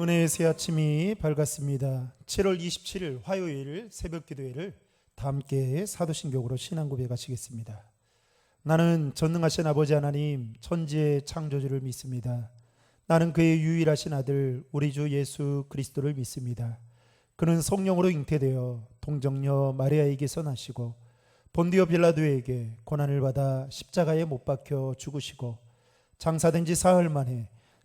은혜의 새 아침이 밝았습니다. 7월 27일 화요일 새벽 기도회를 다 함께 사도신경으로 신앙 고백하시겠습니다. 나는 전능하신 아버지 하나님 천지의 창조주를 믿습니다. 나는 그의 유일하신 아들 우리 주 예수 그리스도를 믿습니다. 그는 성령으로 잉태되어 동정녀 마리아에게서 나시고 본디오 빌라도에게 고난을 받아 십자가에 못 박혀 죽으시고 장사된 지 사흘 만에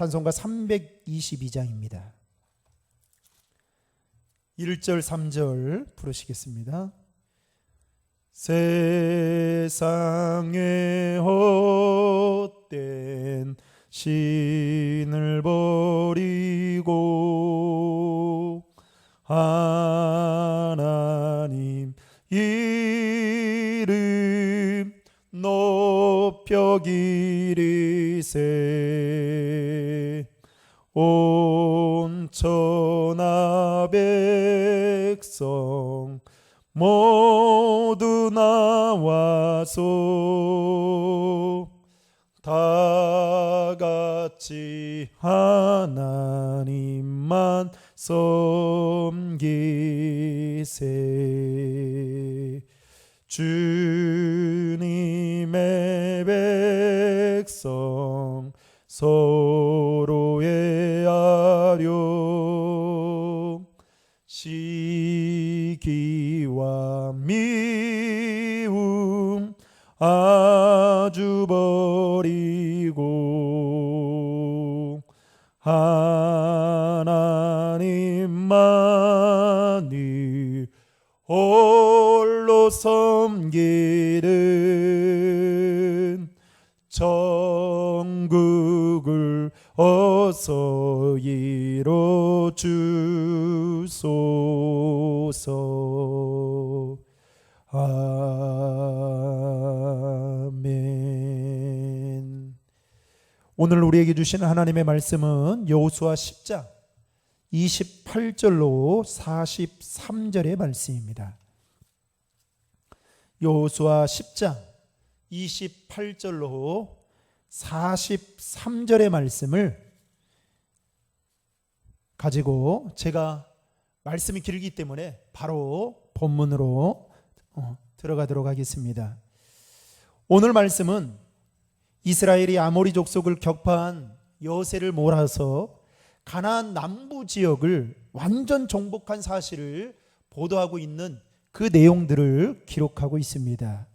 찬송가 322장입니다. 1절 3절 부르시겠습니다. 세상에 헛된 신을 버리고 하나님 이름 높여 기리세 천하 백성 모두 나와서 다 같이 하나님만 섬기세. 주님의 백성 서로의 아령 시기와 미움 아주 버리고 하나님만이 홀로 섬기는 어서 이뤄 주소서 아멘 오늘 우리에게 주시는 하나님의 말씀은 여호수아 10장 28절로 43절의 말씀입니다. 여호수아 10장 28절로 43절의 말씀을 가지고 제가 말씀이 길기 때문에 바로 본문으로 어, 들어가도록 하겠습니다. 오늘 말씀은 이스라엘이 아모리 족속을 격파한 여세를 몰아서 가나안 남부 지역을 완전 정복한 사실을 보도하고 있는 그 내용들을 기록하고 있습니다.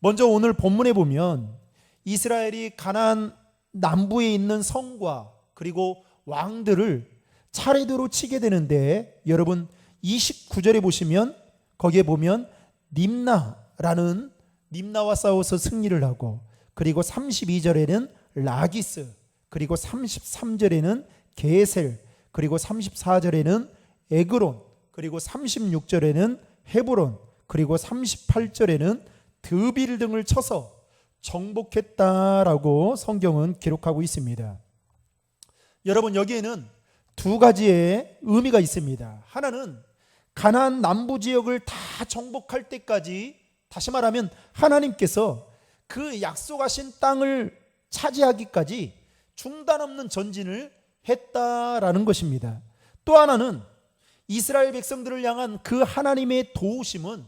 먼저 오늘 본문에 보면 이스라엘이 가나안 남부에 있는 성과 그리고 왕들을 차례대로 치게 되는데 여러분 29절에 보시면 거기에 보면 림나라는 림나와 싸워서 승리를 하고 그리고 32절에는 라기스 그리고 33절에는 게셀 그리고 34절에는 에그론 그리고 36절에는 헤브론 그리고 38절에는 드빌 등을 쳐서 정복했다라고 성경은 기록하고 있습니다. 여러분 여기에는 두 가지의 의미가 있습니다. 하나는 가나안 남부 지역을 다 정복할 때까지 다시 말하면 하나님께서 그 약속하신 땅을 차지하기까지 중단 없는 전진을 했다라는 것입니다. 또 하나는 이스라엘 백성들을 향한 그 하나님의 도우심은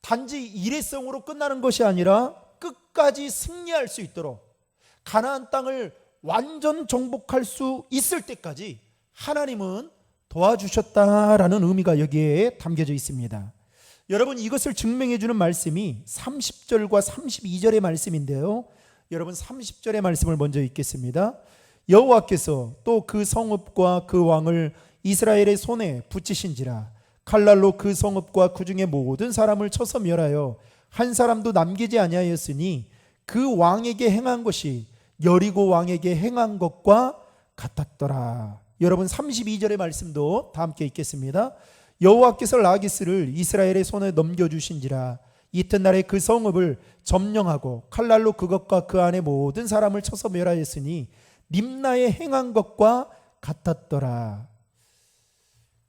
단지 일회성으로 끝나는 것이 아니라 끝까지 승리할 수 있도록 가나안 땅을 완전 정복할 수 있을 때까지 하나님은 도와주셨다라는 의미가 여기에 담겨져 있습니다. 여러분 이것을 증명해 주는 말씀이 30절과 32절의 말씀인데요. 여러분 30절의 말씀을 먼저 읽겠습니다. 여호와께서 또 그 성읍과 그 왕을 이스라엘의 손에 붙이신지라 칼날로 그 성읍과 그 중에 모든 사람을 쳐서 멸하여 한 사람도 남기지 아니하였으니 그 왕에게 행한 것이 여리고 왕에게 행한 것과 같았더라. 여러분 32절의 말씀도 다 함께 읽겠습니다. 여호와께서 라기스를 이스라엘의 손에 넘겨 주신지라 이튿날에 그 성읍을 점령하고 칼날로 그것과 그 안에 모든 사람을 쳐서 멸하였으니 림나에 행한 것과 같았더라.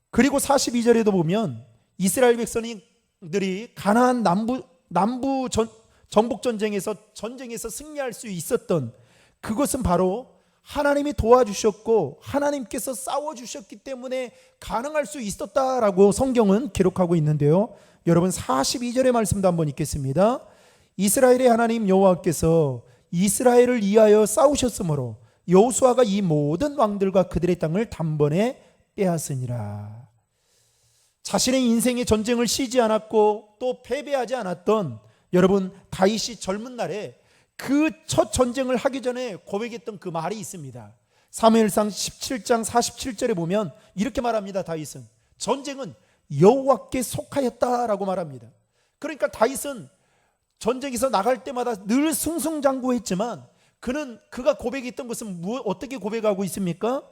그리고 42절에도 보면 이스라엘 백성들이 가나안 남부 남부 전, 정복 전쟁에서 전쟁에서 승리할 수 있었던 그것은 바로 하나님이 도와주셨고 하나님께서 싸워 주셨기 때문에 가능할 수 있었다라고 성경은 기록하고 있는데요. 여러분 42절의 말씀도 한번 읽겠습니다. 이스라엘의 하나님 여호와께서 이스라엘을 위하여 싸우셨으므로 여호수아가 이 모든 왕들과 그들의 땅을 단번에 빼앗으니라. 자신의 인생의 전쟁을 쉬지 않았고 또 패배하지 않았던 여러분 다윗이 젊은 날에 그 첫 전쟁을 하기 전에 고백했던 그 말이 있습니다. 사무엘상 17장 47절에 보면 이렇게 말합니다. 다윗은 전쟁은 여호와께 속하였다라고 말합니다. 그러니까 다윗은 전쟁에서 나갈 때마다 늘 승승장구했지만 그는 그가 고백했던 것은 무, 어떻게 고백하고 있습니까?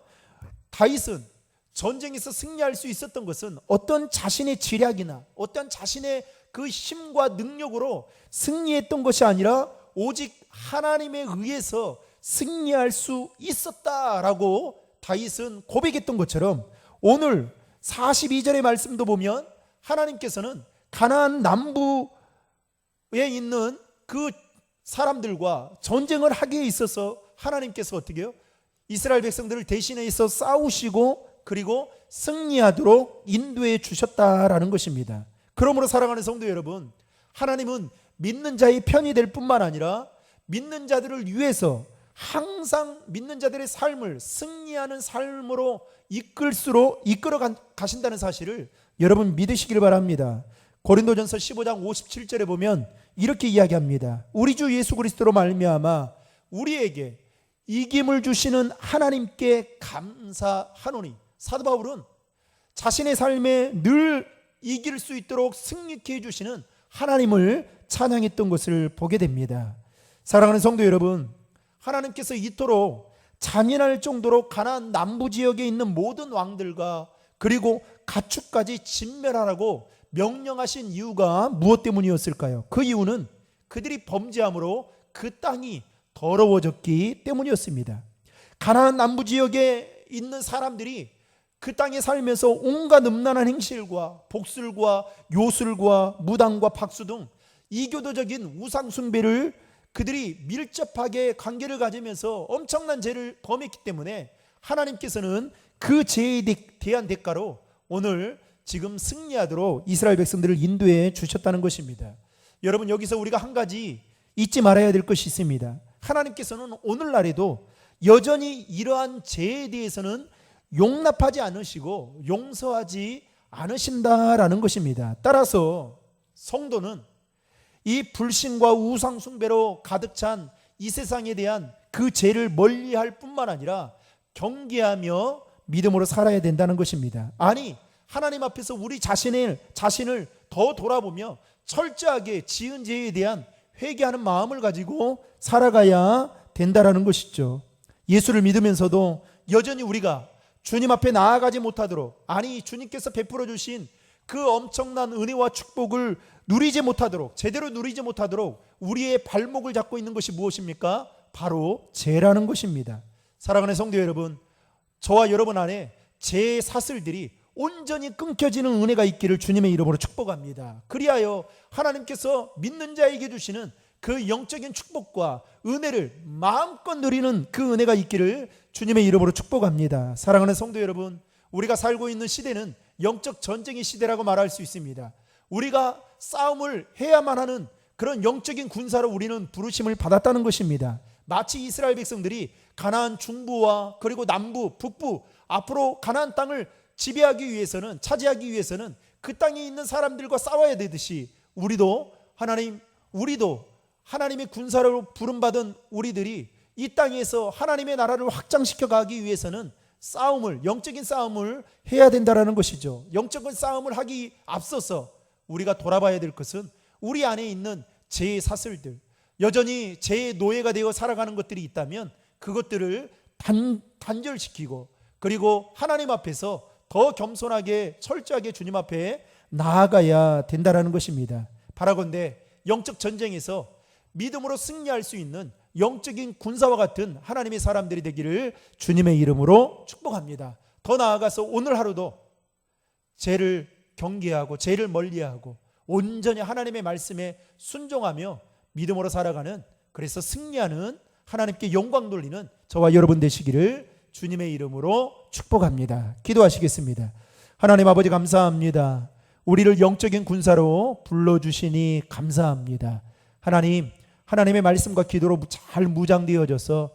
다윗은 전쟁에서 승리할 수 있었던 것은 어떤 자신의 지략이나 어떤 자신의 그 힘과 능력으로 승리했던 것이 아니라 오직 하나님에 의해서 승리할 수 있었다라고 다윗은 고백했던 것처럼 오늘 42절의 말씀도 보면 하나님께서는 가나안 남부에 있는 그 사람들과 전쟁을 하기에 있어서 하나님께서 어떻게 해요? 이스라엘 백성들을 대신해서 싸우시고 그리고 승리하도록 인도해 주셨다라는 것입니다. 그러므로 사랑하는 성도 여러분, 하나님은 믿는 자의 편이 될 뿐만 아니라 믿는 자들을 위해서 항상 믿는 자들의 삶을 승리하는 삶으로 이끌수록 이끌어 가- 가신다는 사실을 여러분 믿으시길 바랍니다. 고린도전서 15장 57절에 보면 이렇게 이야기합니다. 우리 주 예수 그리스도로 말미암아 우리에게 이김을 주시는 하나님께 감사하노니 사도 바울은 자신의 삶에 늘 이길 수 있도록 승리케 해주시는 하나님을 찬양했던 것을 보게 됩니다. 사랑하는 성도 여러분, 하나님께서 이토록 잔인할 정도로 가나안 남부 지역에 있는 모든 왕들과 그리고 가축까지 진멸하라고 명령하신 이유가 무엇 때문이었을까요? 그 이유는 그들이 범죄함으로 그 땅이 더러워졌기 때문이었습니다. 가나안 남부 지역에 있는 사람들이 그 땅에 살면서 온갖 음란한 행실과 복술과 요술과 무당과 박수 등 이교도적인 우상 숭배를 그들이 밀접하게 관계를 가지면서 엄청난 죄를 범했기 때문에 하나님께서는 그 죄에 대한 대가로 오늘 지금 승리하도록 이스라엘 백성들을 인도해 주셨다는 것입니다. 여러분 여기서 우리가 한 가지 잊지 말아야 될 것이 있습니다. 하나님께서는 오늘날에도 여전히 이러한 죄에 대해서는 용납하지 않으시고 용서하지 않으신다라는 것입니다. 따라서 성도는 이 불신과 우상 숭배로 가득 찬 이 세상에 대한 그 죄를 멀리 할 뿐만 아니라 경계하며 믿음으로 살아야 된다는 것입니다. 아니 하나님 앞에서 우리 자신을 자신을 더 돌아보며 철저하게 지은 죄에 대한 회개하는 마음을 가지고 살아가야 된다라는 것이죠. 예수를 믿으면서도 여전히 우리가 주님 앞에 나아가지 못하도록 아니 주님께서 베풀어 주신 그 엄청난 은혜와 축복을 누리지 못하도록 제대로 누리지 못하도록 우리의 발목을 잡고 있는 것이 무엇입니까? 바로 죄라는 것입니다. 사랑하는 성도 여러분, 저와 여러분 안에 죄의 사슬들이 온전히 끊겨지는 은혜가 있기를 주님의 이름으로 축복합니다. 그리하여 하나님께서 믿는 자에게 주시는 그 영적인 축복과 은혜를 마음껏 누리는 그 은혜가 있기를 주님의 이름으로 축복합니다. 사랑하는 성도 여러분, 우리가 살고 있는 시대는 영적 전쟁의 시대라고 말할 수 있습니다. 우리가 싸움을 해야만 하는 그런 영적인 군사로 우리는 부르심을 받았다는 것입니다. 마치 이스라엘 백성들이 가나안 중부와 그리고 남부, 북부 앞으로 가나안 땅을 지배하기 위해서는 차지하기 위해서는 그 땅에 있는 사람들과 싸워야 되듯이 우리도 하나님 우리도 하나님의 군사로 부름받은 우리들이 이 땅에서 하나님의 나라를 확장시켜 가기 위해서는 싸움을 영적인 싸움을 해야 된다라는 것이죠. 영적인 싸움을 하기 앞서서 우리가 돌아봐야 될 것은 우리 안에 있는 죄의 사슬들, 여전히 죄의 노예가 되어 살아가는 것들이 있다면 그것들을 단, 단절시키고 그리고 하나님 앞에서 더 겸손하게 철저하게 주님 앞에 나아가야 된다라는 것입니다. 바라건대 영적 전쟁에서 믿음으로 승리할 수 있는 영적인 군사와 같은 하나님의 사람들이 되기를 주님의 이름으로 축복합니다. 더 나아가서 오늘 하루도 죄를 경계하고 죄를 멀리하고 온전히 하나님의 말씀에 순종하며 믿음으로 살아가는 그래서 승리하는 하나님께 영광 돌리는 저와 여러분 되시기를 주님의 이름으로 축복합니다. 기도하시겠습니다. 하나님 아버지 감사합니다. 우리를 영적인 군사로 불러주시니 감사합니다. 하나님, 하나님의 말씀과 기도로 잘 무장되어져서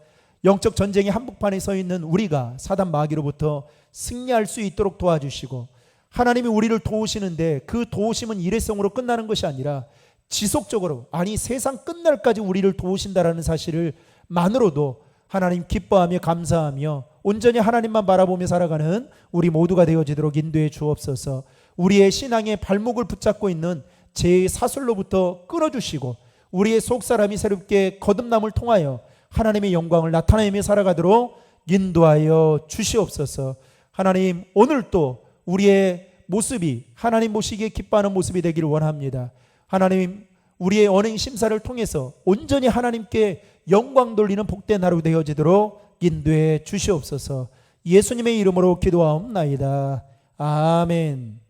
영적 전쟁의 한복판에 서 있는 우리가 사단 마귀로부터 승리할 수 있도록 도와주시고 하나님이 우리를 도우시는데 그 도우심은 일회성으로 끝나는 것이 아니라 지속적으로 아니 세상 끝날까지 우리를 도우신다라는 사실을 만으로도 하나님 기뻐하며 감사하며 온전히 하나님만 바라보며 살아가는 우리 모두가 되어지도록 인도해 주옵소서. 우리의 신앙의 발목을 붙잡고 있는 죄의 사슬로부터 끊어주시고 우리의 속사람이 새롭게 거듭남을 통하여 하나님의 영광을 나타내며 살아가도록 인도하여 주시옵소서. 하나님 오늘 또 우리의 모습이 하나님 보시기에 기뻐하는 모습이 되기를 원합니다. 하나님 우리의 언행 심사를 통해서 온전히 하나님께 영광 돌리는 복된 하루 되어지도록 인도해 주시옵소서. 예수님의 이름으로 기도하옵나이다. 아멘.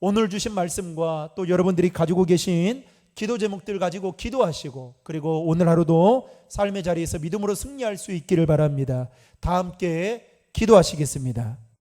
오늘 주신 말씀과 또 여러분들이 가지고 계신 기도 제목들 가지고 기도하시고 그리고 오늘 하루도 삶의 자리에서 믿음으로 승리할 수 있기를 바랍니다. 다 함께 기도하시겠습니다.